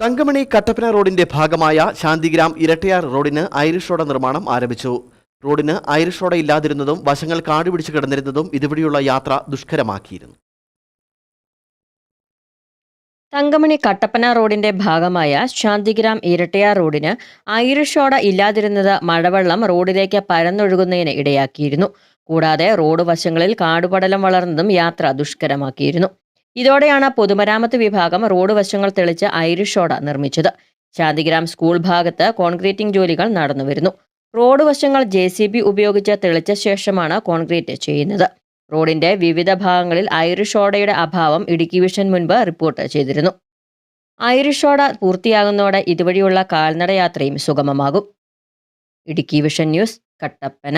തങ്കമണി കട്ടപ്പന റോഡിന്റെ ഭാഗമായ ശാന്തിഗ്രാം ഇരട്ടയാർ റോഡിന് ഐറിഷ് റോഡ് നിർമ്മാണം ആരംഭിച്ചു. റോഡിന് ഐറിഷ് റോഡ് ഇല്ലാതിരുന്നതും വശങ്ങൾ കാടുപിടിച്ച് കിടന്നിരുന്നതും ഇതുവഴിയുള്ള യാത്ര ദുഷ്കരമാക്കിയിരുന്നു. തങ്കമണി കട്ടപ്പന റോഡിന്റെ ഭാഗമായ ശാന്തിഗ്രാം ഇരട്ടയാർ റോഡിന് ഐറിഷ് ഓട ഇല്ലാതിരുന്നത് മഴവെള്ളം റോഡിലേക്ക് പരന്നൊഴുകുന്നതിന് ഇടയാക്കിയിരുന്നു. കൂടാതെ റോഡ് വശങ്ങളിൽ കാടുപടലം വളർന്നതും യാത്ര ദുഷ്കരമാക്കിയിരുന്നു. ഇതോടെയാണ് പൊതുമരാമത്ത് വിഭാഗം റോഡ് വശങ്ങൾ തെളിച്ച് ഐരിഷോട നിർമ്മിച്ചത്. ശാന്തിഗ്രാം സ്കൂൾ ഭാഗത്ത് കോൺക്രീറ്റിംഗ് ജോലികൾ നടന്നുവരുന്നു. റോഡ് വശങ്ങൾ ജെ സി ബി ഉപയോഗിച്ച് തെളിച്ച ശേഷമാണ് കോൺക്രീറ്റ് ചെയ്യുന്നത്. റോഡിന്റെ വിവിധ ഭാഗങ്ങളിൽ ഐറിഷ് ഓടയുടെ അഭാവം ഇടുക്കി വിഷൻ മുൻപ് റിപ്പോർട്ട് ചെയ്തിരുന്നു. ഐറിഷ് ഓട പൂർത്തിയാകുന്നതോടെ ഇതുവഴിയുള്ള കാൽനടയാത്രയും സുഗമമാകും. Idukki vision news Kattappana.